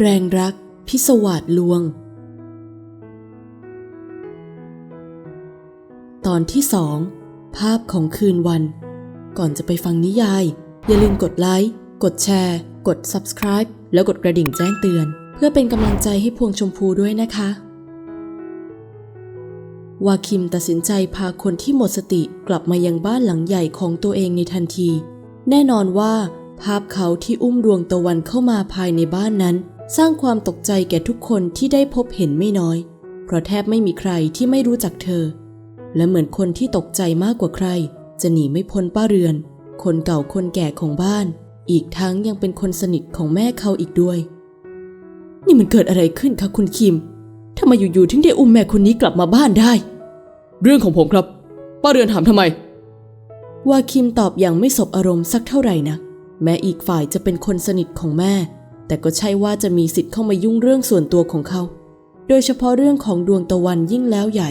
แรงรัก พิศวาสลวง ตอนที่สองภาพของคืนวัน ก่อนจะไปฟังนิยาย อย่าลืมกดไลค์ กดแชร์ กด subscribe แล้วกดกระดิ่งแจ้งเตือน เพื่อเป็นกำลังใจให้พวงชมพูด้วยนะคะ วาคิมตัดสินใจพาคนที่หมดสติกลับมายังบ้านหลังใหญ่ของตัวเองในทันที แน่นอนว่าภาพเขาที่อุ้มดวงตะวันเข้ามาภายในบ้านนั้น สร้างความตกใจแก่ทุกคนที่ได้พบเห็นไม่น้อย เพราะแทบไม่มีใครที่ไม่รู้จักเธอ และเหมือนคนที่ตกใจมากกว่าใคร จะหนีไม่พ้นป้าเรือน คนเก่าคนแก่ของบ้าน อีกทั้งยังเป็นคนสนิทของแม่เขาอีกด้วย นี่มันเกิดอะไรขึ้นคะคุณคิมทำไมอยู่ๆถึงได้อุ้มแม่คนนี้กลับมาบ้านได้ เรื่องของผมครับ ป้าเรือนถามทำไมวาคิมตอบอย่างไม่สบอารมณ์สักเท่าไหร่นะแม้อีกฝ่ายจะเป็นคนสนิทของแม่ แต่ก็ใช่ว่าจะมีสิทธิ์เข้ามายุ่งเรื่องส่วนตัวของเขา โดยเฉพาะเรื่องของดวงตะวันยิ่งแล้วใหญ่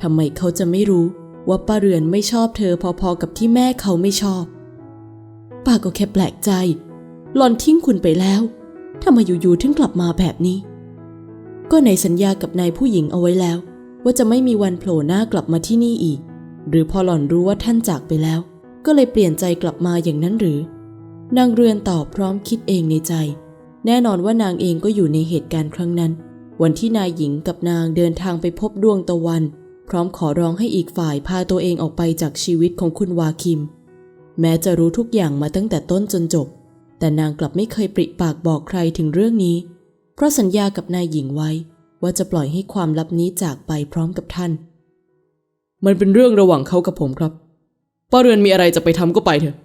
ทำไมเขาจะไม่รู้ว่าป้าเรือนไม่ชอบเธอพอๆกับที่แม่เขาไม่ชอบ ป้าก็แค่แปลกใจ หลอนทิ้งคุณไปแล้วทำไมอยู่ๆถึงกลับมาแบบนี้ ก็ในสัญญากับนายผู้หญิงเอาไว้แล้ว ว่าจะไม่มีวันโผล่หน้ากลับมาที่นี่อีก หรือพอหล่อนรู้ว่าท่านจากไปแล้ว ก็เลยเปลี่ยนใจกลับมาอย่างนั้นหรือ นางเรือนตอบพร้อมคิดเองในใจ แน่นอนว่านางเองก็อยู่ในเหตุการณ์ครั้งนั้น วันที่นายหญิงกับนางเดินทางไปพบดวงตะวัน พร้อมขอร้องให้อีกฝ่ายพาตัวเองออกไปจากชีวิตของคุณวาคิม แม้จะรู้ทุกอย่างมาตั้งแต่ต้นจนจบ แต่นางกลับไม่เคยปริปากบอกใครถึงเรื่องนี้ เพราะสัญญากับนายหญิงไว้ ว่าจะปล่อยให้ความลับนี้จากไปพร้อมกับท่าน มันเป็นเรื่องระหว่างเขากับผมครับป้าเรือนมีอะไรจะไปทำก็ไปเถอะ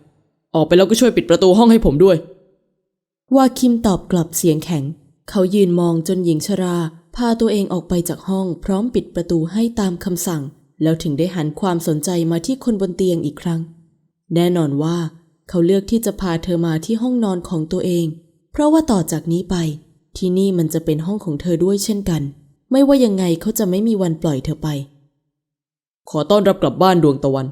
ออกไปแล้วก็ช่วยปิดประตูห้องให้ผมด้วย วาคิมตอบกลับเสียงแข็ง เขายืนมองจนหญิงชรา พาตัวเองออกไปจากห้องพร้อมปิดประตูให้ตามคำสั่ง แล้วถึงได้หันความสนใจมาที่คนบนเตียงอีกครั้ง แน่นอนว่า เขาเลือกที่จะพาเธอมาที่ห้องนอนของตัวเอง เพราะว่าต่อจากนี้ไป ที่นี่มันจะเป็นห้องของเธอด้วยเช่นกัน ไม่ว่ายังไงเขาจะไม่มีวันปล่อยเธอไป ขอต้อนรับกลับบ้านดวงตะวัน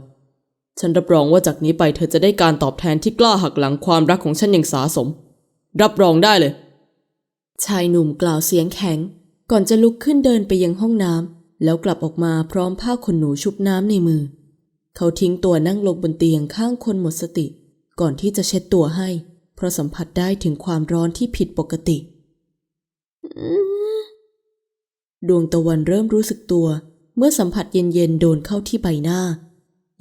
ฉันรับรองว่าจากนี้ไปเธอจะได้การตอบแทนที่กล้าหักหลังความรักของฉันอย่างสาสม รับรองได้เลย ชายหนุ่มกล่าวเสียงแข็ง ก่อนจะลุกขึ้นเดินไปยังห้องน้ำแล้วกลับออกมาพร้อมผ้าขนหนูชุบน้ำในมือ เขาทิ้งตัวนั่งลงบนเตียงข้างคนหมดสติ ก่อนที่จะเช็ดตัวให้ เพราะสัมผัสได้ถึงความร้อนที่ผิดปกติดวงตะวันเริ่มรู้สึกตัว เมื่อสัมผัสเย็นๆโดนเข้าที่ใบหน้า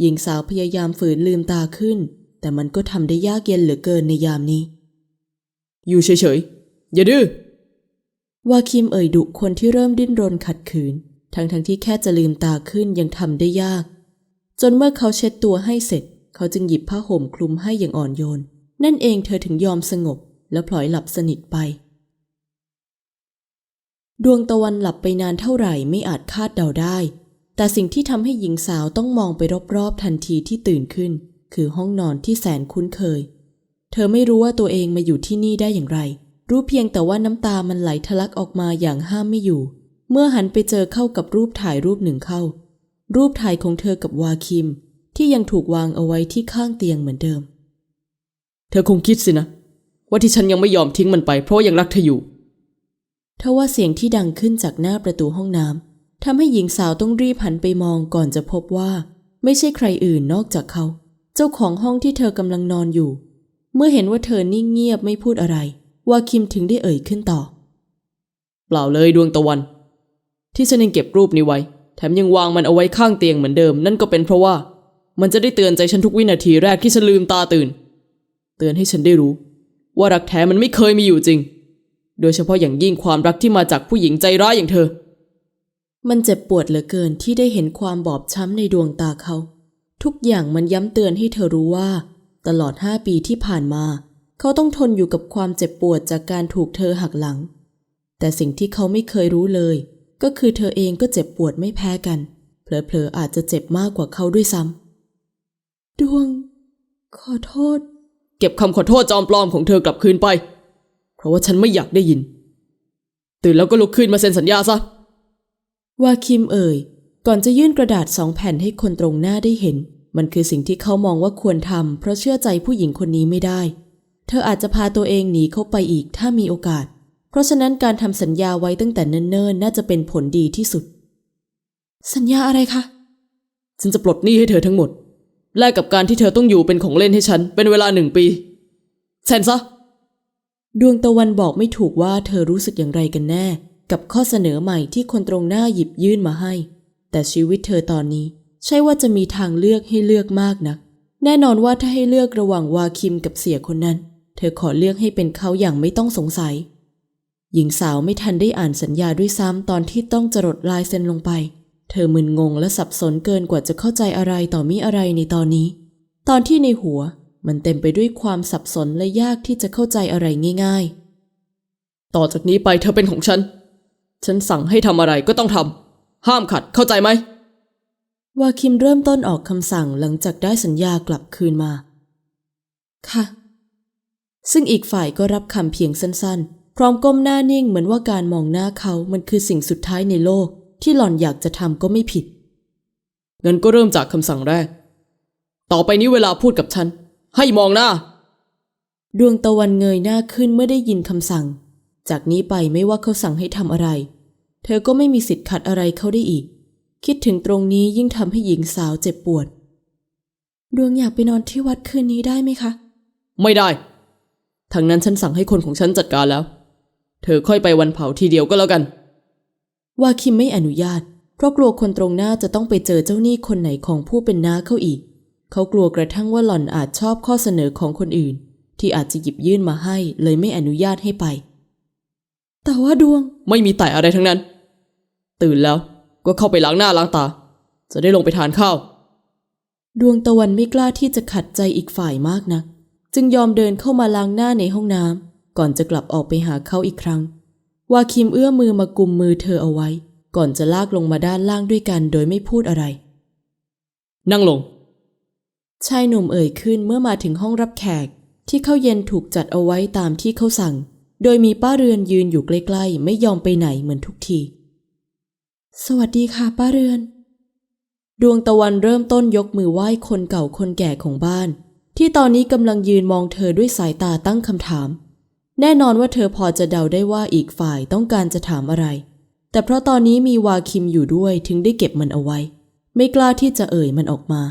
หญิงสาวพยายามฝืนลืมตาขึ้น แต่มันก็ทำได้ยากเย็นเหลือเกินในยามนี้ อยู่เฉยๆ อย่าดื้อวาคิมเอ่ยดุคนที่เริ่มดิ้นรนขัดขืน ทั้งๆทที่แค่จะลืมตาขึ้นยังทำได้ยาก จนเมื่อเขาเช็ดตัวให้เสร็จ เขาจึงหยิบผ้าห่มคลุมให้อย่างอ่อนโยน นั่นเองเธอถึงยอมสงบ และพลอยหลับสนิทไป ดวงตะวันหลับไปนานเท่าไหร่ไม่อาจคาดเดาได้ แต่สิ่งที่ทำให้หญิงสาวต้องมองไปรอบๆทันทีที่ตื่นขึ้น คือห้องนอนที่แสนคุ้นเคย เธอไม่รู้ว่าตัวเองมาอยู่ที่นี่ได้อย่างไร รู้เพียงแต่ว่าน้ำตามันไหลทะลักออกมาอย่างห้ามไม่อยู่ เมื่อหันไปเจอเข้ากับรูปถ่ายรูปหนึ่งเข้า รูปถ่ายของเธอกับวาคิม ที่ยังถูกวางเอาไว้ที่ข้างเตียงเหมือนเดิม เธอคงคิดสินะ ว่าที่ฉันยังไม่ยอมทิ้งมันไป เพราะยังรักเธออยู่ทว่าเสียงที่ดังขึ้นจากหน้าประตูห้องน้ำทำให้หญิงสาวต้องรีบหันไปมองก่อนจะพบว่า ไม่ใช่ใครอื่นนอกจากเขา เจ้าของห้องที่เธอกำลังนอนอยู่ เมื่อเห็นว่าเธอนิ่งเงียบไม่พูดอะไรวาคิมถึงได้เอ่ยขึ้นต่อ เปล่าเลยดวงตะวัน ที่ฉันยังเก็บรูปนี้ไว้ แถมยังวางมันเอาไว้ข้างเตียงเหมือนเดิม นั่นก็เป็นเพราะว่า มันจะได้เตือนใจฉันทุกวินาทีแรกที่ฉันลืมตาตื่น เตือนให้ฉันได้รู้ ว่ารักแท้มันไม่เคยมีอยู่จริง โดยเฉพาะอย่างยิ่งความรักที่มาจากผู้หญิงใจร้ายอย่างเธอ มันเจ็บปวดเหลือเกินที่ได้เห็นความบอบช้ำในดวงตาเขา ทุกอย่างมันย้ำเตือนให้เธอรู้ว่า ตลอดห้าปีที่ผ่านมา เขาต้องทนอยู่กับความเจ็บปวดจากการถูกเธอหักหลัง แต่สิ่งที่เขาไม่เคยรู้เลย ก็คือเธอเองก็เจ็บปวดไม่แพ้กัน เผลอๆอาจจะเจ็บมากกว่าเขาด้วยซ้ำดวง ขอโทษ เก็บคำขอโทษจอมปลอมของเธอกลับคืนไป เพราะว่าฉันไม่อยากได้ยิน ตื่นแล้วก็ลุกขึ้นมาเซ็นสัญญาซะวาคิมเอ่ยก่อนจะยื่นกระดาษสองแผ่นให้คนตรงหน้าได้เห็น มันคือสิ่งที่เขามองว่าควรทำเพราะเชื่อใจผู้หญิงคนนี้ไม่ได้ เธออาจจะพาตัวเองหนีเข้าไปอีกถ้ามีโอกาส เพราะฉะนั้นการทำสัญญาไว้ตั้งแต่เนิ่นๆ น่าจะเป็นผลดีที่สุด สัญญาอะไรคะ ฉันจะปลดหนี้ให้เธอทั้งหมด แลกกับการที่เธอต้องอยู่เป็นของเล่นให้ฉัน เป็นเวลาหนึ่งปีเซ็นซะ ดวงตะวันบอกไม่ถูกว่าเธอรู้สึกอย่างไรกันแน่ กับข้อเสนอใหม่ที่คนตรงหน้าหยิบยื่นมาให้ แต่ชีวิตเธอตอนนี้ ใช่ว่าจะมีทางเลือกให้เลือกมากนัก แน่นอนว่าถ้าให้เลือกระหว่างวาคิมกับเสียคนนั้น เธอขอเลือกให้เป็นเขาอย่างไม่ต้องสงสัย หญิงสาวไม่ทันได้อ่านสัญญาด้วยซ้ำตอนที่ต้องจรดลายเซ็นลงไป เธอมึนงงและสับสนเกินกว่าจะเข้าใจอะไรต่อมิอะไรในตอนนี้ ตอนที่ในหัวมันเต็มไปด้วยความสับสนและยากที่จะเข้าใจอะไรง่าย ๆ ต่อจากนี้ไปเธอเป็นของฉัน ฉันสั่งให้ทำอะไรก็ต้องทำห้ามขัดเข้าใจไหม วาคิมเริ่มต้นออกคำสั่งหลังจากได้สัญญากลับคืนมา ค่ะ ซึ่งอีกฝ่ายก็รับคำเพียงสั้นๆ พร้อมก้มหน้านิ่งเหมือนว่าการมองหน้าเขามันคือสิ่งสุดท้ายในโลก ที่หล่อนอยากจะทำก็ไม่ผิด งั้นก็เริ่มจากคำสั่งแรก ต่อไปนี้เวลาพูดกับฉัน ให้มองหน้า ดวงตะวันเงยหน้าขึ้นเมื่อได้ยินคำสั่ง จากนี้ไปไม่ว่าเขาสั่งให้ทำอะไร เธอก็ไม่มีสิทธิ์ขัดอะไรเขาได้อีก คิดถึงตรงนี้ยิ่งทำให้หญิงสาวเจ็บปวด ดวงอยากไปนอนที่วัดคืนนี้ได้ไหมคะ ไม่ได้ ทางนั้นฉันสั่งให้คนของฉันจัดการแล้ว เธอค่อยไปวันเผาทีเดียวก็แล้วกันวาคิมไม่อนุญาต เพราะกลัวคนตรงหน้าจะต้องไปเจอเจ้าหนี้คนไหนของผู้เป็นน้าเขาอีก เขากลัวกระทั่งว่าหล่อนอาจชอบข้อเสนอของคนอื่น ที่อาจจะหยิบยื่นมาให้ เลยไม่อนุญาตให้ไป แต่ว่าดวง ไม่มีแต่อะไรทั้งนั้น ตื่นแล้ว ก็เข้าไปล้างหน้าล้างตา จะได้ลงไปทานข้าว ดวงตะวันไม่กล้าที่จะขัดใจอีกฝ่ายมากนะัก จึงยอมเดินเข้ามาล้างหน้าในห้องน้ำก่อนจะกลับออกไปหาเขาอีกครั้ง วาคิมเอื้อมือมากุมมือเธอเอาไว้ ก่อนจะลากลงมาด้านล่างด้วยกันโดยไม่พูดอะไร นั่งลง ชายหนุ่มเอ่ยขึ้นเมื่อมาถึงห้องรับแขกที่ข้าวเย็นถูกจัดเอาไว้ตามที่เขาสั่ง โดยมีป้าเรือนยืนอยู่ใกล้ๆ ไม่ยอมไปไหนเหมือนทุกที สวัสดีค่ะ ป้าเรือน ดวงตะวันเริ่มต้นยกมือไหว้คนเก่าคนแก่ของบ้าน ที่ตอนนี้กำลังยืนมองเธอด้วยสายตาตั้งคำถาม แน่นอนว่าเธอพอจะเดาได้ว่าอีกฝ่ายต้องการจะถามอะไร แต่เพราะตอนนี้มีวาคิมอยู่ด้วยถึงได้เก็บมันเอาไว้ ไม่กล้าที่จะเอ่ยมันออกมา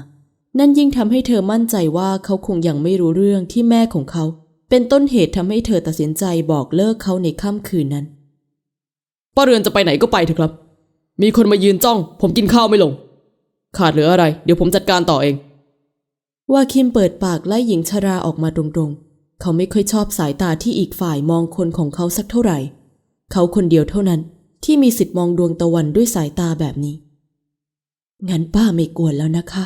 นั่นยิ่งทำให้เธอมั่นใจว่าเขาคงยังไม่รู้เรื่องที่แม่ของเขา เป็นต้นเหตุทำให้เธอตัดสินใจบอกเลิกเขาในค่ำคืนนั้นป้าเรือนจะไปไหนก็ไปเถอะครับ มีคนมายืนจ้อง ผมกินข้าวไม่ลง ขาดเหลืออะไร เดี๋ยวผมจัดการต่อเองวาคิมเปิดปากไล่หญิงชราออกมาตรงๆ เขาไม่ค่อยชอบสายตาที่อีกฝ่ายมองคนของเขาสักเท่าไหร่ เขาคนเดียวเท่านั้น ที่มีสิทธิ์มองดวงตะวันด้วยสายตาแบบนี้ งั้นป้าไม่กวนแล้วนะคะ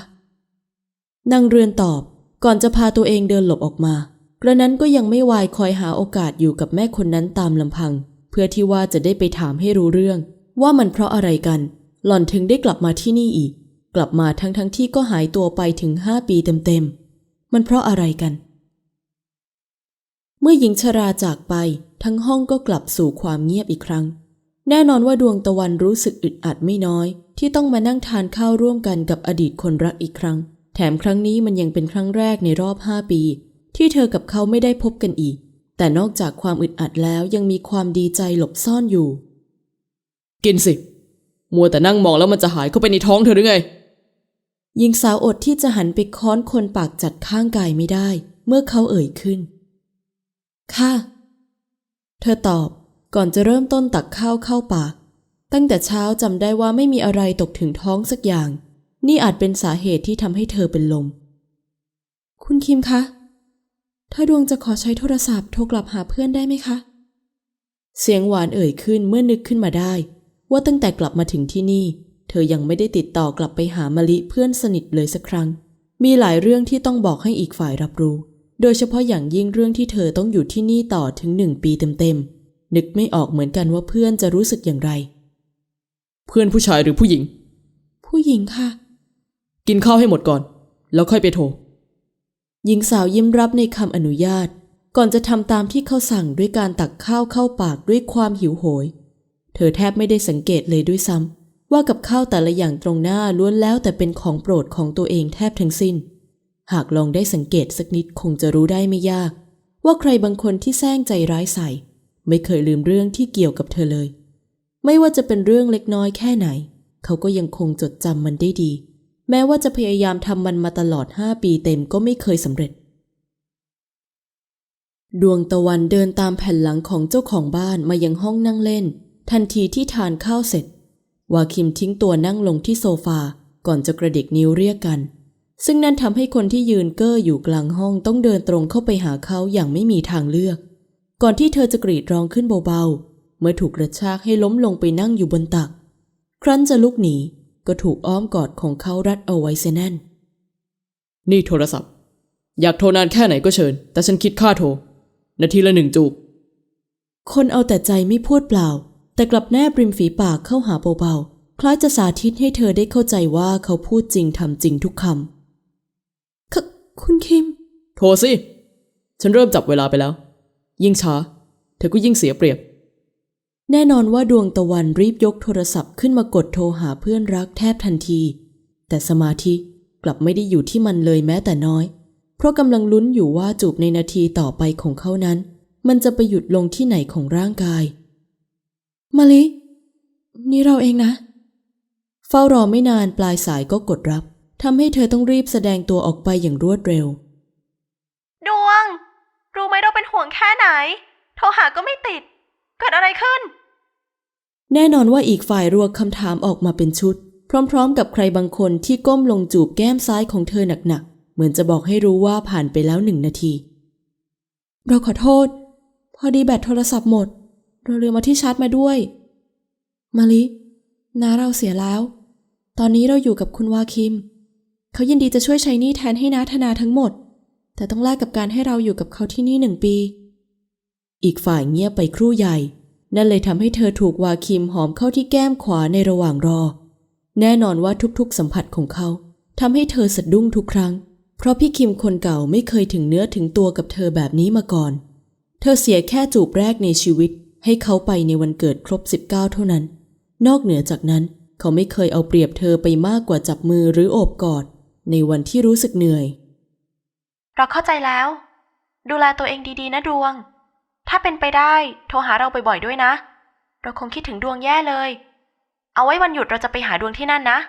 นางเรือนตอบก่อนจะพาตัวเองเดินหลบออกมากระนั้นก็ยังไม่วายคอยหาโอกาสอยู่กับแม่คนนั้นตามลำพัง เพื่อที่ว่าจะได้ไปถามให้รู้เรื่อง ว่ามันเพราะอะไรกัน หล่อนถึงได้กลับมาที่นี่อีก กลับมาทั้งทั้งที่ก็หายตัวไปถึงห้าปีเต็มๆ มันเพราะอะไรกัน เมื่อหญิงชราจากไป ทั้งห้องก็กลับสู่ความเงียบอีกครั้ง แน่นอนว่าดวงตะวันรู้สึกอึดอัดไม่น้อย ที่ต้องมานั่งทานข้าวร่วมกันกับอดีตคนรักอีกครั้ง แถมครั้งนี้มันยังเป็นครั้งแรกในรอบห้าปี ที่เธอกับเขาไม่ได้พบกันอีก แต่นอกจากความอึดอัดแล้วยังมีความดีใจหลบซ่อนอยู่ กินสิ มัวแต่นั่งมองแล้วมันจะหายเข้าไปในท้องเธอหรือไง หญิงสาวอดที่จะหันไปค้อนคนปากจัดข้างกายไม่ได้ เมื่อเขาเอ่ยขึ้น ค่ะ เธอตอบก่อนจะเริ่มต้นตักข้าวเข้าปาก ตั้งแต่เช้าจำได้ว่าไม่มีอะไรตกถึงท้องสักอย่าง นี่อาจเป็นสาเหตุที่ทำให้เธอเป็นลม คุณคิมคะ ถ้าดวงจะขอใช้โทรศัพท์โทรกลับหาเพื่อนได้ไหมคะ เสียงหวานเอ่ยขึ้นเมื่อนึกขึ้นมาได้ ว่าตั้งแต่กลับมาถึงที่นี่ เธอยังไม่ได้ติดต่อกลับไปหามะลิเพื่อนสนิทเลยสักครั้ง มีหลายเรื่องที่ต้องบอกให้อีกฝ่ายรับรู้ โดยเฉพาะอย่างยิ่งเรื่องที่เธอต้องอยู่ที่นี่ต่อถึงหนึ่งปีเต็มๆนึกไม่ออกเหมือนกันว่าเพื่อนจะรู้สึกอย่างไร เพื่อนผู้ชายหรือผู้หญิง ผู้หญิงค่ะ กินข้าวให้หมดก่อน แล้วค่อยไปโทรหญิงสาวยิ้มรับในคำอนุญาต ก่อนจะทำตามที่เขาสั่งด้วยการตักข้าวเข้าปากด้วยความหิวโหย เธอแทบไม่ได้สังเกตเลยด้วยซ้ำว่ากับข้าวแต่ละอย่างตรงหน้าล้วนแล้วแต่เป็นของโปรดของตัวเองแทบทั้งสิ้น หากลองได้สังเกตสักนิดคงจะรู้ได้ไม่ยาก ว่าใครบางคนที่แซงใจร้ายใส่ ไม่เคยลืมเรื่องที่เกี่ยวกับเธอเลย ไม่ว่าจะเป็นเรื่องเล็กน้อยแค่ไหน เขาก็ยังคงจดจำมันได้ดี แม้ว่าจะพยายามทำมันมาตลอดห้าปีเต็มก็ไม่เคยสำเร็จดวงตะวันเดินตามแผ่นหลังของเจ้าของบ้านมายังห้องนั่งเล่น ทันทีที่ทานข้าวเสร็จ วาคิมทิ้งตัวนั่งลงที่โซฟาก่อนจะกระดิกนิ้วเรียกกัน ซึ่งนั่นทำให้คนที่ยืนเก้ออยู่กลางห้องต้องเดินตรงเข้าไปหาเขาอย่างไม่มีทางเลือก ก่อนที่เธอจะกรีดร้องขึ้นเบาๆ เมื่อถูกกระชากให้ล้มลงไปนั่งอยู่บนตัก ครั้นจะลุกหนี ก็ถูกอ้อมกอดของเขารัดเอาไว้เสียแน่น นี่โทรศัพท์ อยากโทรนานแค่ไหนก็เชิญ แต่ฉันคิดค่าโทร นาทีละหนึ่งจูบคนเอาแต่ใจไม่พูดเปล่า แต่กลับแนบริมฝีปากเข้าหาเบาๆ คล้ายจะสาธิตให้เธอได้เข้าใจว่าเขาพูดจริงทำจริงทุกคำคคุณคิม โทรสิ ฉันเริ่มจับเวลาไปแล้ว ยิ่งช้า เธอก็ยิ่งเสียเปรียบ แน่นอนว่าดวงตะวันรีบยกโทรศัพท์ขึ้นมากดโทรหาเพื่อนรักแทบทันที แต่สมาธิกลับไม่ได้อยู่ที่มันเลยแม้แต่น้อย เพราะกำลังลุ้นอยู่ว่าจูบในนาทีต่อไปของเขานั้น มันจะไปหยุดลงที่ไหนของร่างกาย มาลิ นี่เราเองนะ เฝ้ารอไม่นานปลายสายก็กดรับทำให้เธอต้องรีบแสดงตัวออกไปอย่างรวดเร็ว ดวง รู้ไหมเราเป็นห่วงแค่ไหน โทรหาก็ไม่ติด เกิดอะไรขึ้น แน่นอนว่าอีกฝ่ายรัวคำถามออกมาเป็นชุด พร้อมๆ กับใครบางคนที่ก้มลงจูบแก้มซ้ายของเธอหนักๆ เหมือนจะบอกให้รู้ว่าผ่านไปแล้วหนึ่งนาที เราขอโทษ พอดีแบตโทรศัพท์หมด เราลืมมาที่ชาร์จมาด้วย มาลิน้าเราเสียแล้ว ตอนนี้เราอยู่กับคุณวาคิม เขายินดีจะช่วยใช้หนี้แทนให้น้าธนาทั้งหมด แต่ต้องแลกกับการให้เราอยู่กับเขาที่นี่หนึ่งปี อีกฝ่ายเงียบไปครู่ใหญ่ นั่นเลยทำให้เธอถูกวาคิมหอมเข้าที่แก้มขวาในระหว่างรอ แน่นอนว่าทุกๆสัมผัสของเขาทำให้เธอสะดุ้งทุกครั้ง เพราะพี่คิมคนเก่าไม่เคยถึงเนื้อถึงตัวกับเธอแบบนี้มาก่อน เธอเสียแค่จูบแรกในชีวิต ให้เขาไปในวันเกิดครบ 19 เท่านั้น นอกเหนือจากนั้น เขาไม่เคยเอาเปรียบเธอไปมากกว่าจับมือหรือโอบกอด ในวันที่รู้สึกเหนื่อย เราเข้าใจแล้ว ดูแลตัวเองดีๆ นะดวง ถ้าเป็นไปได้ โทรหาเราบ่อยๆด้วยนะ เราคงคิดถึงดวงแย่เลย เอาไว้วันหยุดเราจะไปหาดวงที่นั่นนะ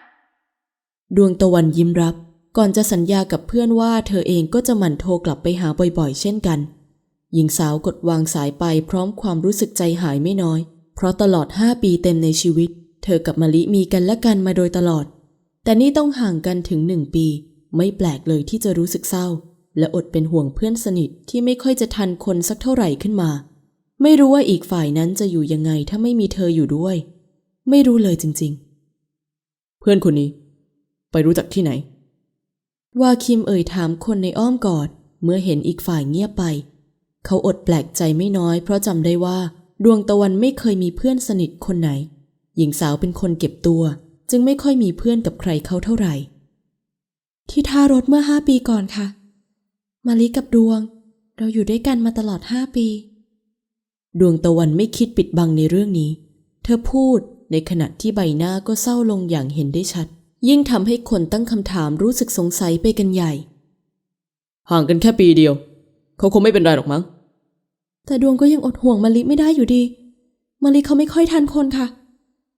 ดวงตะวันยิ้มรับ ก่อนจะสัญญากับเพื่อนว่าเธอเองก็จะหมั่นโทรกลับไปหาบ่อยๆ เช่นกัน หญิงสาวกดวางสายไปพร้อมความรู้สึกใจหายไม่น้อย เพราะตลอด5ปีเต็มในชีวิต เธอกับมะลิมีกันและกันมาโดยตลอด แต่นี่ต้องห่างกันถึงหนึ่งปี ไม่แปลกเลยที่จะรู้สึกเศร้า และอดเป็นห่วงเพื่อนสนิทที่ไม่ค่อยจะทันคนสักเท่าไหร่ขึ้นมา ไม่รู้ว่าอีกฝ่ายนั้นจะอยู่ยังไงถ้าไม่มีเธออยู่ด้วย ไม่รู้เลยจริง ๆ เพื่อนคนนี้ ไปรู้จักที่ไหนวาคิมเอ่ยถามคนในอ้อมกอด เมื่อเห็นอีกฝ่ายเงียบไป เขาอดแปลกใจไม่น้อย เพราะจำได้ว่า ดวงตะวันไม่เคยมีเพื่อนสนิทคนไหน หญิงสาวเป็นคนเก็บตัว จึงไม่ค่อยมีเพื่อนกับใครเขาเท่าไหร่ ที่ท่ารถเมื่อห้าปีก่อนค่ะ มาลิกับดวง เราอยู่ด้วยกันมาตลอดห้าปี ดวงตะวันไม่คิดปิดบังในเรื่องนี้ เธอพูดในขณะที่ใบหน้าก็เศร้าลงอย่างเห็นได้ชัด ยิ่งทำให้คนตั้งคำถามรู้สึกสงสัยไปกันใหญ่ ห่างกันแค่ปีเดียว เขาคงไม่เป็นไรหรอกมั้ง แต่ดวงก็ยังอดห่วงมะลิไม่ได้อยู่ดีมะลิเขาไม่ค่อยทันคนค่ะ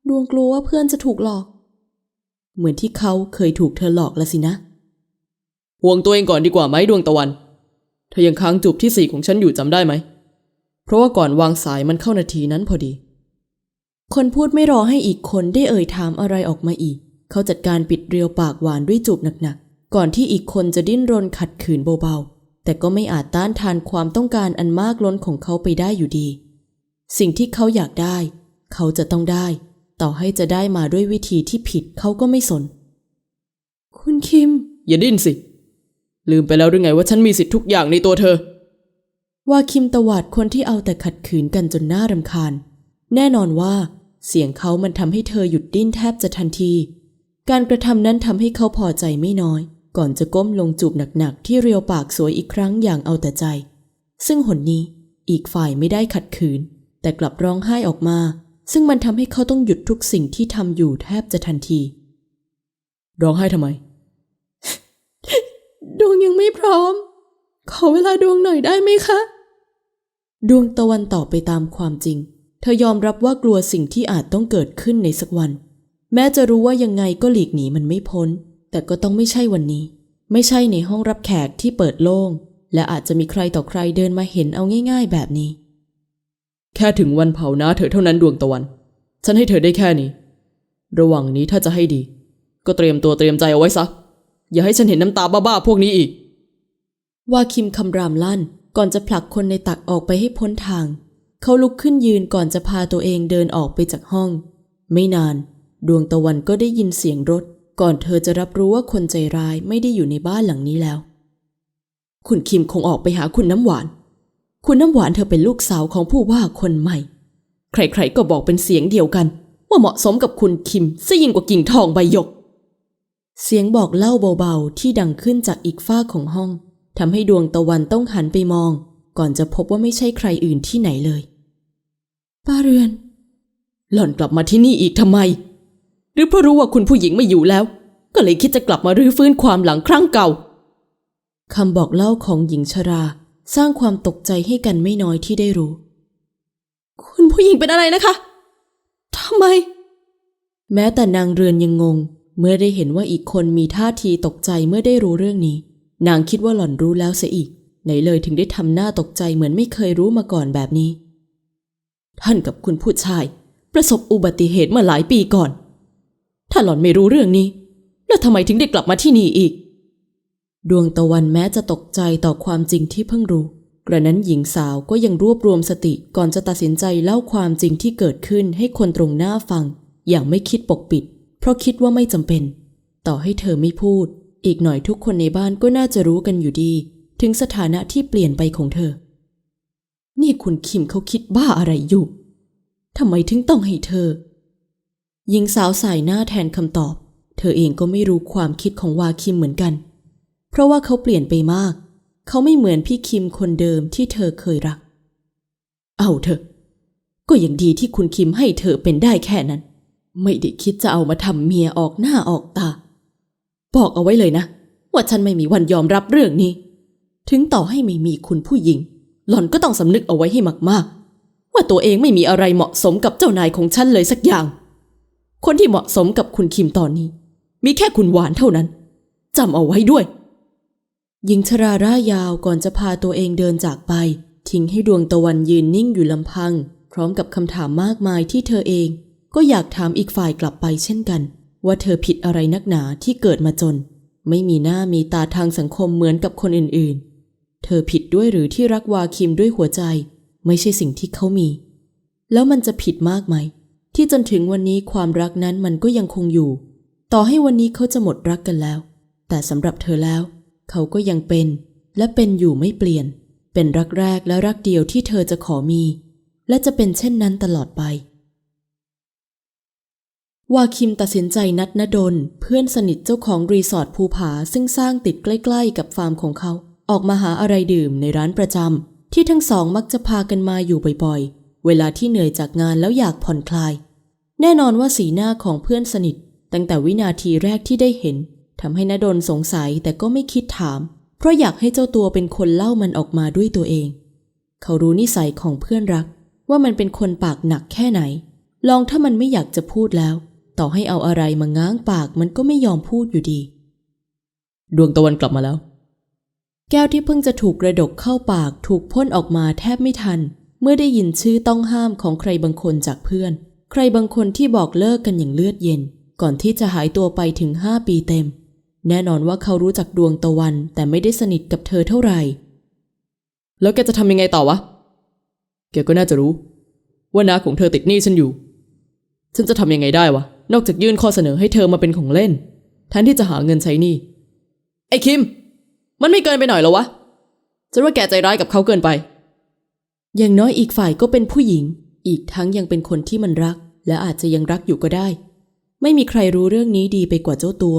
ดวงกลัวว่าเพื่อนจะถูกหลอก เหมือนที่เขาเคยถูกเธอหลอกละสินะ ห่วงตัวเองก่อนดีกว่าไหมดวงตะวัน เธอยังค้างจูบที่สี่ของฉันอยู่จำได้ไหม เพราะว่าก่อนวางสายมันเข้านาทีนั้นพอดี คนพูดไม่รอให้อีกคนได้เอ่ยถามอะไรออกมาอีก เขาจัดการปิดเรียวปากหวานด้วยจูบหนักๆ ก่อนที่อีกคนจะดิ้นรนขัดขืนเบาๆ แต่ก็ไม่อาจต้านทานความต้องการอันมากล้นของเขาไปได้อยู่ดี สิ่งที่เขาอยากได้ เขาจะต้องได้ ต่อให้จะได้มาด้วยวิธีที่ผิดเขาก็ไม่สน คุณคิม อย่าดิ้นสิ ลืมไปแล้วหรือไงว่าฉันมีสิทธิ์ทุกอย่างในตัวเธอ ว่าคิมตวาดคนที่เอาแต่ขัดขืนกันจนน่ารำคาญ แน่นอนว่า เสียงเขามันทำให้เธอหยุดดิ้นแทบจะทันที การกระทำนั้นทำให้เขาพอใจไม่น้อย ก่อนจะก้มลงจูบหนักๆ ที่เรียวปากสวยอีกครั้งอย่างเอาแต่ใจ ซึ่งหนนี้อีกฝ่ายไม่ได้ขัดขืน แต่กลับร้องไห้ออกมา ซึ่งมันทำให้เขาต้องหยุดทุกสิ่งที่ทำอยู่แทบจะทันที ร้องไห้ทำไม ดวงยังไม่พร้อม ขอเวลาดวงหน่อยได้ไหมคะ ดวงตะวันตอบไปตามความจริง เธอยอมรับว่ากลัวสิ่งที่อาจต้องเกิดขึ้นในสักวัน แม้จะรู้ว่ายังไงก็หลีกหนีมันไม่พ้น แต่ก็ต้องไม่ใช่วันนี้ ไม่ใช่ในห้องรับแขกที่เปิดโล่ง และอาจจะมีใครต่อใครเดินมาเห็นเอาง่าย ๆ แบบนี้ แค่ถึงวันเผาหน้าเธอเท่านั้นดวงตะวัน ฉันให้เธอได้แค่นี้ ระหว่างนี้ถ้าจะให้ดี ก็เตรียมตัวเตรียมใจเอาไว้ซะ อย่าให้ฉันเห็นน้ำตาบ้าๆพวกนี้อีก ว่าคิมคำรามลั่นก่อนจะผลักคนในตักออกไปให้พ้นทาง เขาลุกขึ้นยืนก่อนจะพาตัวเองเดินออกไปจากห้อง ไม่นาน ดวงตะวันก็ได้ยินเสียงรถ ก่อนเธอจะรับรู้ว่าคนใจร้ายไม่ได้อยู่ในบ้านหลังนี้แล้ว คุณคิมคงออกไปหาคุณน้ำหวาน คุณน้ำหวานเธอเป็นลูกสาวของผู้ว่าคนใหม่ ใครๆก็บอกเป็นเสียงเดียวกัน ว่าเหมาะสมกับคุณคิมซะยิ่งกว่ากิ่งทองใบหยก เสียงบอกเล่าเบาๆที่ดังขึ้นจากอีกฝ้าของห้องทำให้ดวงตะวันต้องหันไปมอง ก่อนจะพบว่าไม่ใช่ใครอื่นที่ไหนเลย ป้าเรือน หล่อนกลับมาที่นี่อีกทำไม รือเพราะรู้ว่าคุณผู้หญิงไม่อยู่แล้ว ก็เลยคิดจะกลับมารื้อฟื้นความหลังครั้งเก่าคำบอกเล่าของหญิงชรา สร้างความตกใจให้กันไม่น้อยที่ได้รู้ คุณผู้หญิงเป็นอะไรนะคะทำไม แม้แต่นางเรือนยังงง เมื่อได้เห็นว่าอีกคนมีท่าทีตกใจเมื่อได้รู้เรื่องนี้ นางคิดว่าหล่อนรู้แล้วเสียอีกไหนเลยถึงได้ทำหน้าตกใจเหมือนไม่เคยรู้มาก่อนแบบนี้ ท่านกับคุณผู้ชาย ประสบอุบัติเหตุเมื่อหลายปีก่อน ถ้าหล่อนไม่รู้เรื่องนี้ แล้วทำไมถึงได้กลับมาที่นี่อีก ดวงตะวันแม้จะตกใจต่อความจริงที่เพิ่งรู้ กระนั้นหญิงสาวก็ยังรวบรวมสติก่อนจะตัดสินใจเล่าความจริงที่เกิดขึ้นให้คนตรงหน้าฟัง อย่างไม่คิดปกปิด เพราะคิดว่าไม่จำเป็น ต่อให้เธอไม่พูด อีกหน่อยทุกคนในบ้านก็น่าจะรู้กันอยู่ดี ถึงสถานะที่เปลี่ยนไปของเธอ นี่คุณคิมเขาคิดบ้าอะไรอยู่ทำไมถึงต้องให้เธอ หญิงสาวสายหน้าแทนคำตอบ เธอเองก็ไม่รู้ความคิดของวาคิมเหมือนกัน เพราะว่าเขาเปลี่ยนไปมาก เขาไม่เหมือนพี่คิมคนเดิมที่เธอเคยรัก เอาเถอะ ก็ยังดีที่คุณคิมให้เธอเป็นได้แค่นั้น ไม่ได้คิดจะเอามาทำเมียออกหน้าออกตา บอกเอาไว้เลยนะ ว่าฉันไม่มีวันยอมรับเรื่องนี้ ถึงต่อให้ไม่มีคุณผู้หญิง หล่อนก็ต้องสำนึกเอาไว้ให้มากๆ ว่าตัวเองไม่มีอะไรเหมาะสมกับเจ้านายของฉันเลยสักอย่าง คนที่เหมาะสมกับคุณคิมตอนนี้ มีแค่คุณหวานเท่านั้นจำเอาไว้ด้วย หญิงชราร่ายาวก่อนจะพาตัวเองเดินจากไป ทิ้งให้ดวงตะวันยืนนิ่งอยู่ลำพัง พร้อมกับคำถามมากมายที่เธอเอง ก็อยากถามอีกฝ่ายกลับไปเช่นกัน ว่าเธอผิดอะไรนักหนาที่เกิดมาจน ไม่มีหน้ามีตาทางสังคมเหมือนกับคนอื่นๆ เธอผิดด้วยหรือที่รักวาคิมด้วยหัวใจ ไม่ใช่สิ่งที่เขามี แล้วมันจะผิดมากไหม ที่จนถึงวันนี้ความรักนั้นมันก็ยังคงอยู่ ต่อให้วันนี้เขาจะหมดรักกันแล้ว แต่สำหรับเธอแล้ว เขาก็ยังเป็น และเป็นอยู่ไม่เปลี่ยน เป็นรักแรกและรักเดียวที่เธอจะขอมี และจะเป็นเช่นนั้นตลอดไปวาคิมตัดสินใจนัดนดล เพื่อนสนิทเจ้าของรีสอร์ทภูผาซึ่งสร้างติดใกล้ๆ กับฟาร์มของเขา ออกมาหาอะไรดื่มในร้านประจำที่ทั้งสองมักจะพากันมาอยู่บ่อยๆ เวลาที่เหนื่อยจากงานแล้วอยากผ่อนคลาย แน่นอนว่าสีหน้าของเพื่อนสนิท ตั้งแต่วินาทีแรกที่ได้เห็นทำให้นดลสงสัยแต่ก็ไม่คิดถาม เพราะอยากให้เจ้าตัวเป็นคนเล่ามันออกมาด้วยตัวเอง เขารู้นิสัยของเพื่อนรัก ว่ามันเป็นคนปากหนักแค่ไหน ลองถ้ามันไม่อยากจะพูดแล้ว ต่อให้เอาอะไรมาง้างปากมันก็ไม่ยอมพูดอยู่ดี ดวงตะวันกลับมาแล้ว แก้วที่เพิ่งจะถูกกระดกเข้าปากถูกพ่นออกมาแทบไม่ทัน เมื่อได้ยินชื่อต้องห้ามของใครบางคนจากเพื่อน ใครบางคนที่บอกเลิกกันอย่างเลือดเย็น ก่อนที่จะหายตัวไปถึงห้าปีเต็ม แน่นอนว่าเขารู้จักดวงตะวัน แต่ไม่ได้สนิทกับเธอเท่าไหร่ แล้วแกจะทำยังไงต่อวะ แกก็น่าจะรู้ ว่าน้าของเธอติดหนี้ฉันอยู่ ฉันจะทำยังไงได้วะ นอกจากยื่นข้อเสนอให้เธอมาเป็นของเล่นแทนที่จะหาเงินใช้หนี้ ไอ้คิม มันไม่เกินไปหน่อยหรอวะฉันว่าแกใจร้ายกับเขาเกินไป อย่างน้อยอีกฝ่ายก็เป็นผู้หญิง อีกทั้งยังเป็นคนที่มันรัก และอาจจะยังรักอยู่ก็ได้ ไม่มีใครรู้เรื่องนี้ดีไปกว่าเจ้าตัว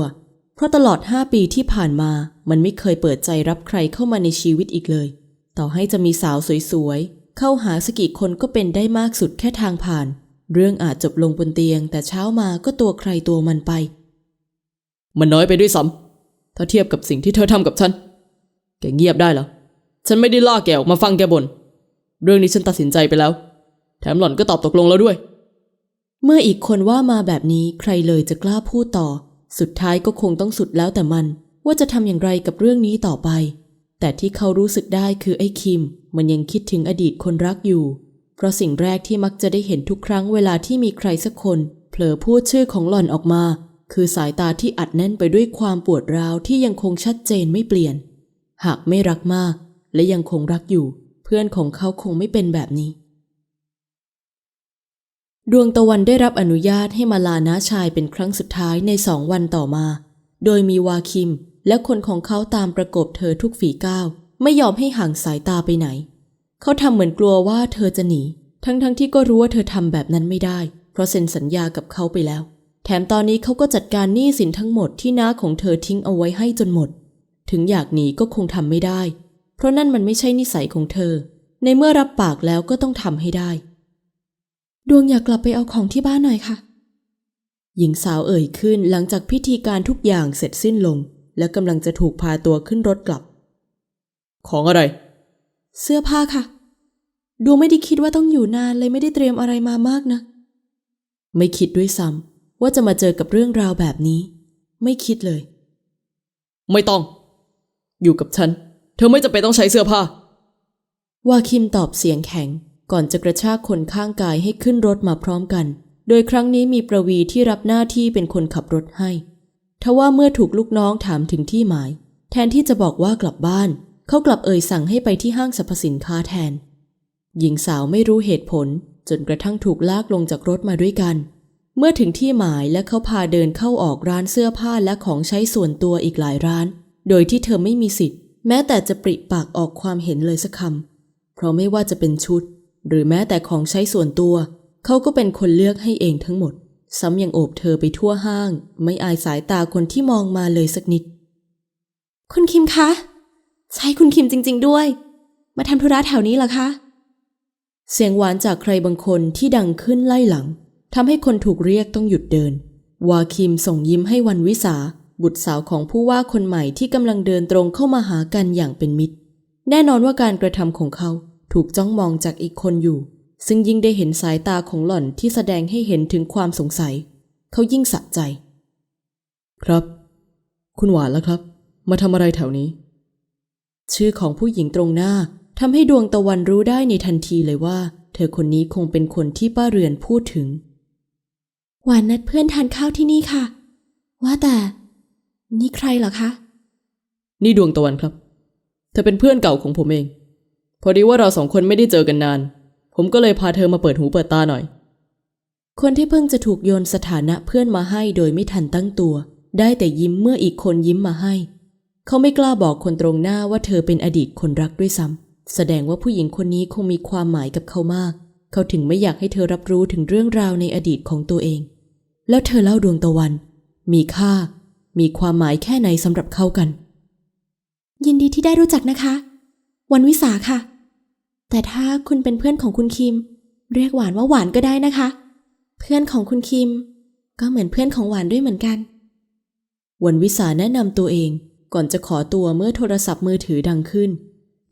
เพราะตลอดห้าปีที่ผ่านมา มันไม่เคยเปิดใจรับใครเข้ามาในชีวิตอีกเลย ต่อให้จะมีสาวสวยๆ เข้าหาสกกี่คนก็เป็นได้มากสุดแค่ทางผ่าน เรื่องอาจจบลงบนเตียง แต่เช้ามาก็ตัวใครตัวมันไป มันน้อยไปด้วยซ้ำถ้าเทียบกับสิ่งที่เธอทำกับฉัน แกเงียบได้เหรอ ฉันไม่ได้ล่าแกออกมาฟังแกบน่น เรื่องนี้ฉันตัดสินใจไปแล้ว แถมหล่อนก็ตอบตกลงแล้วด้วย เมื่ออีกคนว่ามาแบบนี้ใครเลยจะกล้าพูดต่อ สุดท้ายก็คงต้องสุดแล้วแต่มัน ว่าจะทำอย่างไรกับเรื่องนี้ต่อไป แต่ที่เขารู้สึกได้คือไอ้คิม มันยังคิดถึงอดีตคนรักอยู่ เพราะสิ่งแรกที่มักจะได้เห็นทุกครั้งเวลาที่มีใครสักคนเผลอพูดชื่อของหล่อนออกมา คือสายตาที่อัดแน่นไปด้วยความปวดร้าวที่ยังคงชัดเจนไม่เปลี่ยน หากไม่รักมาก และยังคงรักอยู่ เพื่อนของเขาคงไม่เป็นแบบนี้ ดวงตะวันได้รับอนุญาตให้มาลาน้าชายเป็นครั้งสุดท้ายในสองวันต่อมา โดยมีวาคิมและคนของเขาตามประกบเธอทุกฝีก้าว ไม่ยอมให้ห่างสายตาไปไหน เขาทำเหมือนกลัวว่าเธอจะหนี ทั้งๆทที่ก็รู้ว่าเธอทำแบบนั้นไม่ได้ เพราะเซ็นสัญญากับเขาไปแล้ว แถมตอนนี้เขาก็จัดการหนี้สินทั้งหมดที่น้าของเธอทิ้งเอาไว้ให้จนหมด ถึงอยากหนีก็คงทำไม่ได้ เพราะนั่นมันไม่ใช่นิสัยของเธอ ในเมื่อรับปากแล้วก็ต้องทำให้ได้ ดวงอยากกลับไปเอาของที่บ้านหน่อยค่ะ หญิงสาวเอ่ยขึ้นหลังจากพิธีการทุกอย่างเสร็จสิ้นลง และกำลังจะถูกพาตัวขึ้นรถกลับ ของอะไร เสื้อผ้าค่ะ ดวงไม่ได้คิดว่าต้องอยู่นานเลยไม่ได้เตรียมอะไรมามากนะ ไม่คิดด้วยซ้ำว่าจะมาเจอกับเรื่องราวแบบนี้ ไม่คิดเลย ไม่ต้อง อยู่กับฉัน เธอไม่จำเป็นต้องใช้เสื้อผ้าวาคิมตอบเสียงแข็ง ก่อนจะกระชากคนข้างกายให้ขึ้นรถมาพร้อมกัน โดยครั้งนี้มีประวีที่รับหน้าที่เป็นคนขับรถให้ ทว่าเมื่อถูกลูกน้องถามถึงที่หมาย แทนที่จะบอกว่ากลับบ้าน เขากลับเอ่ยสั่งให้ไปที่ห้างสรรพสินค้าแทน หญิงสาวไม่รู้เหตุผล จนกระทั่งถูกลากลงจากรถมาด้วยกัน เมื่อถึงที่หมายและเขาพาเดินเข้าออกร้านเสื้อผ้าและของใช้ส่วนตัวอีกหลายร้าน โดยที่เธอไม่มีสิทธิ์ แม้แต่จะปริปากออกความเห็นเลยสักคำเพราะไม่ว่าจะเป็นชุด หรือแม้แต่ของใช้ส่วนตัว เขาก็เป็นคนเลือกให้เองทั้งหมด ซ้ำยังโอบเธอไปทั่วห้าง ไม่อายสายตาคนที่มองมาเลยสักนิด คุณคิมคะ ใช่คุณคิมจริง ๆ ด้วย มาทำธุระแถวนี้เหรอคะ เสียงหวานจากใครบางคนที่ดังขึ้นไล่หลังทำให้คนถูกเรียกต้องหยุดเดิน วาคิมส่งยิ้มให้วันวิสา บุตรสาวของผู้ว่าคนใหม่ที่กำลังเดินตรงเข้ามาหากันอย่างเป็นมิตร แน่นอนว่าการกระทำของเขา ถูกจ้องมองจากอีกคนอยู่ ซึ่งยิ่งได้เห็นสายตาของหล่อนที่แสดงให้เห็นถึงความสงสัย เขายิ่งสะใจ ครับ คุณหวานแล้วครับ มาทำอะไรแถวนี้ ชื่อของผู้หญิงตรงหน้าทำให้ดวงตะวันรู้ได้ในทันทีเลยว่า เธอคนนี้คงเป็นคนที่ป้าเรือนพูดถึง หวานนัดเพื่อนทานข้าวที่นี่ค่ะ ว่าแต่ นี่ใครเหรอคะ นี่ดวงตะวันครับ เธอเป็นเพื่อนเก่าของผมเอง พอดีว่าเราสองคนไม่ได้เจอกันนาน ผมก็เลยพาเธอมาเปิดหูเปิดตาหน่อย คนที่เพิ่งจะถูกโยนสถานะเพื่อนมาให้โดยไม่ทันตั้งตัว ได้แต่ยิ้มเมื่ออีกคนยิ้มมาให้ เขาไม่กล้าบอกคนตรงหน้าว่าเธอเป็นอดีตคนรักด้วยซ้ำแสดงว่าผู้หญิงคนนี้คงมีความหมายกับเขามาก เขาถึงไม่อยากให้เธอรับรู้ถึงเรื่องราวในอดีตของตัวเอง แล้วเธอเล่าดวงตะวัน มีค่า มีความหมายแค่ไหนสำหรับเขากัน ยินดีที่ได้รู้จักนะคะ วันวิสาค่ะ แต่ถ้าคุณเป็นเพื่อนของคุณคิม เรียกหวานว่าหวานก็ได้นะคะ เพื่อนของคุณคิม ก็เหมือนเพื่อนของหวานด้วยเหมือนกัน วันวิสาแนะนำตัวเองก่อนจะขอตัวเมื่อโทรศัพท์มือถือดังขึ้น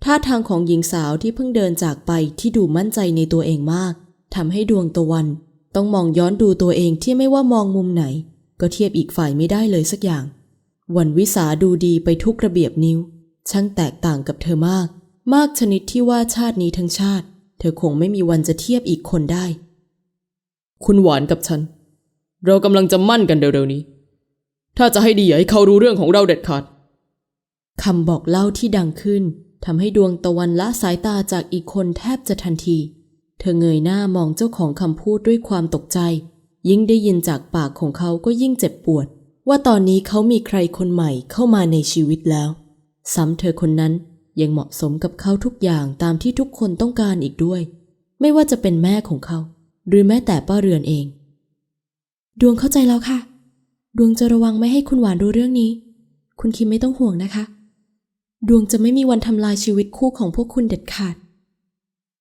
ท่าทางของหญิงสาวที่เพิ่งเดินจากไปที่ดูมั่นใจในตัวเองมากทำให้ดวงตะวัน ต้องมองย้อนดูตัวเองที่ไม่ว่ามองมุมไหน ก็เทียบอีกฝ่ายไม่ได้เลยสักอย่าง วันวิสาดูดีไปทุกระเบียบนิ้ว ช่างแตกต่างกับเธอมาก มากชนิดที่ว่าชาตินี้ทั้งชาติ เธอคงไม่มีวันจะเทียบอีกคนได้ คุณหวานกับฉัน เรากำลังจะมั่นกันเร็วๆนี้ ถ้าจะให้ดีอย่าให้เขารู้เรื่องของเราเด็ดขาดคำบอกเล่าที่ดังขึ้นทำให้ดวงตะวันละสายตาจากอีกคนแทบจะทันที เธอเงยหน้ามองเจ้าของคำพูดด้วยความตกใจ ยิ่งได้ยินจากปากของเขาก็ยิ่งเจ็บปวด ว่าตอนนี้เขามีใครคนใหม่เข้ามาในชีวิตแล้ว ซ้ำเธอคนนั้น ยังเหมาะสมกับเขาทุกอย่างตามที่ทุกคนต้องการอีกด้วย ไม่ว่าจะเป็นแม่ของเขา หรือแม้แต่ป้าเรือนเอง ดวงเข้าใจแล้วค่ะ ดวงจะระวังไม่ให้คุณหวานรู้เรื่องนี้ คุณคิมไม่ต้องห่วงนะคะ ดวงจะไม่มีวันทำลายชีวิตคู่ของพวกคุณเด็ดขาด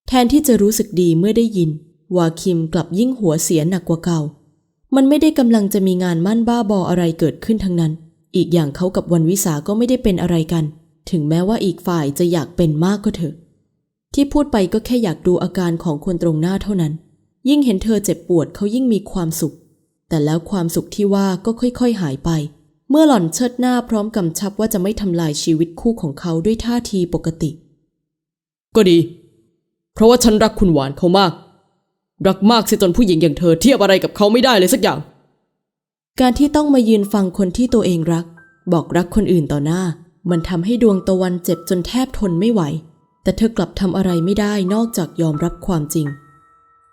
แทนที่จะรู้สึกดีเมื่อได้ยินวาคิมกลับยิ่งหัวเสียหนักกว่าเก่า มันไม่ได้กำลังจะมีงานมั่นบ้าบออะไรเกิดขึ้นทั้งนั้น อีกอย่างเขากับวันวิสาก็ไม่ได้เป็นอะไรกัน ถึงแม้ว่าอีกฝ่ายจะอยากเป็นมากก็เถอะ ที่พูดไปก็แค่อยากดูอาการของคนตรงหน้าเท่านั้น ยิ่งเห็นเธอเจ็บปวดเขายิ่งมีความสุข แต่แล้วความสุขที่ว่าก็ค่อยๆหายไป เมื่อหล่อนเชิดหน้าพร้อมกำชับว่าจะไม่ทำลายชีวิตคู่ของเขาด้วยท่าทีปกติ ก็ดี เพราะว่าฉันรักคุณหวานเขามาก รักมากเสียจนผู้หญิงอย่างเธอเทียบอะไรกับเขาไม่ได้เลยสักอย่าง การที่ต้องมายืนฟังคนที่ตัวเองรัก บอกรักคนอื่นต่อหน้า มันทำให้ดวงตะวันเจ็บจนแทบทนไม่ไหว แต่เธอกลับทำอะไรไม่ได้นอกจากยอมรับความจริง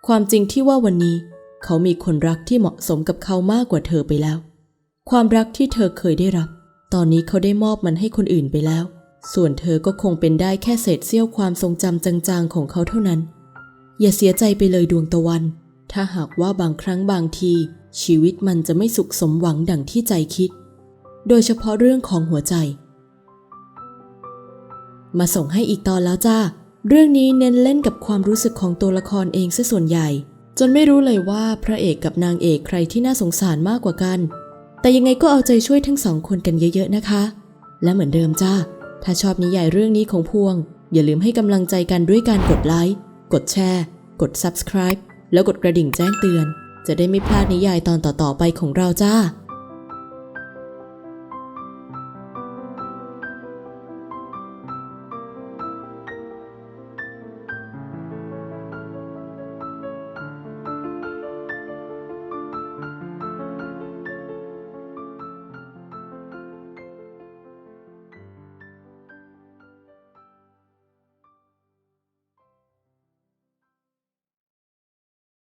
ความจริงที่ว่าวันนี้ เขามีคนรักที่เหมาะสมกับเขามากกว่าเธอไปแล้ว ความรักที่เธอเคยได้รับ ตอนนี้เขาได้มอบมันให้คนอื่นไปแล้ว ส่วนเธอก็คงเป็นได้แค่เศษเสี้ยวความทรงจำจางๆของเขาเท่านั้น อย่าเสียใจไปเลยดวงตะวัน ถ้าหากว่าบางครั้งบางที ชีวิตมันจะไม่สุขสมหวังดังที่ใจคิด โดยเฉพาะเรื่องของหัวใจ มาส่งให้อีกตอนแล้วจ้า เรื่องนี้เน้นเล่นกับความรู้สึกของตัวละครเองซะส่วนใหญ่ จนไม่รู้เลยว่าพระเอกกับนางเอกใครที่น่าสงสารมากกว่ากัน แต่ยังไงก็เอาใจช่วยทั้งสองคนกันเยอะๆนะคะ และเหมือนเดิมจ้า ถ้าชอบนิยายเรื่องนี้ของพวง อย่าลืมให้กำลังใจกันด้วยการกดไลค์ กดแชร์ กด Subscribe แล้วกดกระดิ่งแจ้งเตือน จะได้ไม่พลาดนิยายตอนต่อๆไปของเราจ้า